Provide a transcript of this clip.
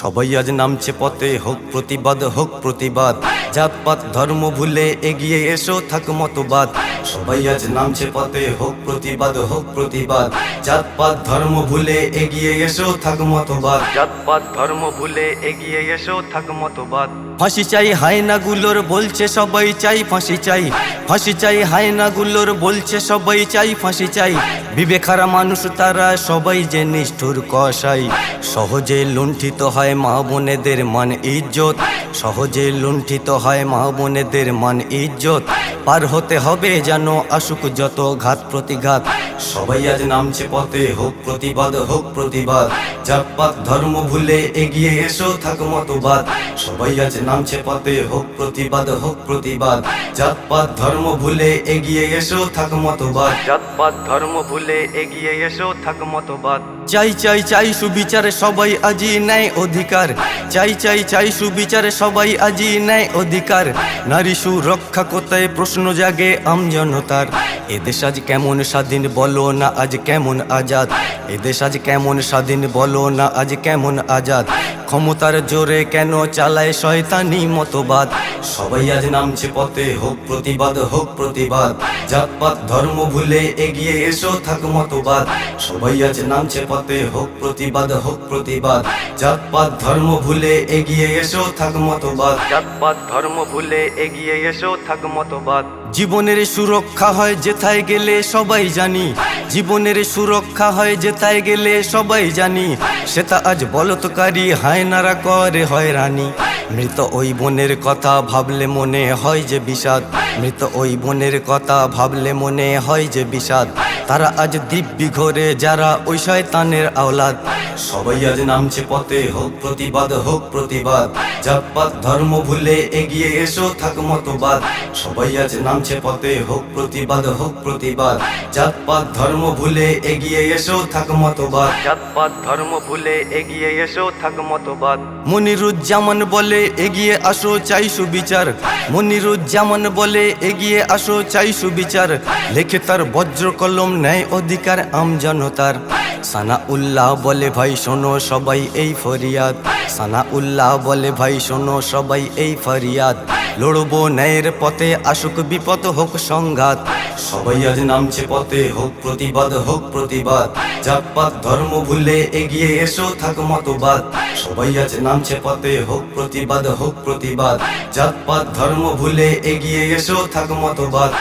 সবাই আজ নামছে পথে, হোক প্রতিবাদ হোক প্রতিবাদ। জাতপাত, ধর্ম ভুলে এগিয়ে এসো, থাক মতবাদ। সবাই আজ নামছে পথে, হোক প্রতিবাদ হোক প্রতিবাদ। জাতপাত, ধর্ম ভুলে এগিয়ে এসো, থাক মতবাদ। জাতপাত, ধর্ম ভুলে এগিয়ে এসো, থাক মতবাদ। ফাঁসি চাই হায়নাগুলোর, বলছে সবাই চাই ফাঁসি চাই। ফাঁসি চাই হায়নাগুলোর বলছে সবাই চাই, ফাঁসি চাই। বিবেখারা মানুষ তারা সবাই যে নিষ্ঠুর কষাই সহজে লুণ্ঠিত হয় মা বোনেদের মান ইজ্জত। সহজে লুণ্ঠিত হয় মা বোনেদের মান ইজ্জত। পার হতে হবে যেন আসুক যত ঘাত প্রতিঘাত। সবাই আজ নামছে পথে হোক প্রতিবাদ হোক প্রতিবাদ। জাতপাত ধর্ম ভুলে এগিয়ে এসো থাক মতবাদ। সবাই আজ নামছে পথে হোক প্রতিবাদ হোক প্রতিবাদ। জাতপাত ধর্ম ভুলে এগিয়ে এসো থাক মতবাদ। জাতপাত ধর্ম ভুলে এগিয়ে এসো থাক মতবাদ। চাই চাই চাই সুবিচারে সবাই আজি ন্যায় অধিকার। চাই চাই চাই সুবিচারে সবাই আজি ন্যায় অধিকার। নারী সুরক্ষা কোথায় প্রশ্ন জাগে আমজনতার এদেশ আজ কেমন স্বাধীন বলো না, আজ কেমন আজাদ। এদেশ আজ কেমন স্বাধীন বলো না, আজ কেমন আজাদ। ক্ষমতার জোরে কেন চালায় শয়তানি মতবাদ? সবাই আজ নামছে পথে, হোক প্রতিবাদ হোক প্রতিবাদ। জাতপাত, ধর্ম ভুলে এগিয়ে এসো, থাক মতবাদ। সবাই আজ নামছে পথে, হোক প্রতিবাদ হোক প্রতিবাদ। জাতপাত, ধর্ম ভুলে এগিয়ে এসো, থাক মতবাদ। জাতপাত, ধর্ম ভুলে এগিয়ে এসো, থাক মতবাদ। জীবনের সুরক্ষা হয় যেথায় গেলে সবাই জানি। জীবনের সুরক্ষা হয় যেথায় গেলে সবাই জানি। সেটা আজ বলতকারী হায়নারা করে হয় হয়রানি মৃত ওই বোনের কথা ভাবলে মনে হয় যে বিষাদ। মৃত ওই বোনের কথা ভাবলে মনে হয় যে বিষাদ। তারা আজ দিব্যি ঘরে যারা ওই শয়তানের আওলাদ। সবাই আজ নামছে পথে হোক প্রতিবাদ হোক প্রতিবাদ। জাতপাত ধর্ম ভুলে এগিয়ে এসো থাক মতবাদ। সবাই আজ নামছে পথে হোক প্রতিবাদ হোক প্রতিবাদ। জাতপাত ধর্ম ভুলে এগিয়ে এসো থাক মতবাদ। জাতপাত ধর্ম ভুলে এগিয়ে এসো থাক মতবাদ। মনিরুজ্জামান বলে এগিয়ে আসো চাই সুবিচার। মনিরুজ্জামান বলে এগিয়ে আসো চাই সুবিচার। লেখে তার বজ্র কলম ন্যায় অধিকার আমজনতার। সানা উল্লাহ বলে, ভাই, শোনো সবাই এই ফরিয়াদ। সানা উল্লাহ বলে, ভাই, শোনো সবাই এই ফরিয়াদ। লড়বো ন্যায়ের পথে, আসুক বিপদ হোক সংঘাত। সবাই আজ নামছে পথে, হোক প্রতিবাদ হোক প্রতিবাদ। জাতপাত, ধর্ম ভুলে এগিয়ে এসো, থাক মতবাদ। সবাই আজ নামছে পথে, হোক প্রতিবাদ হোক প্রতিবাদ। জাতপাত, ধর্ম ভুলে এগিয়ে এসো, থাক মতবাদ।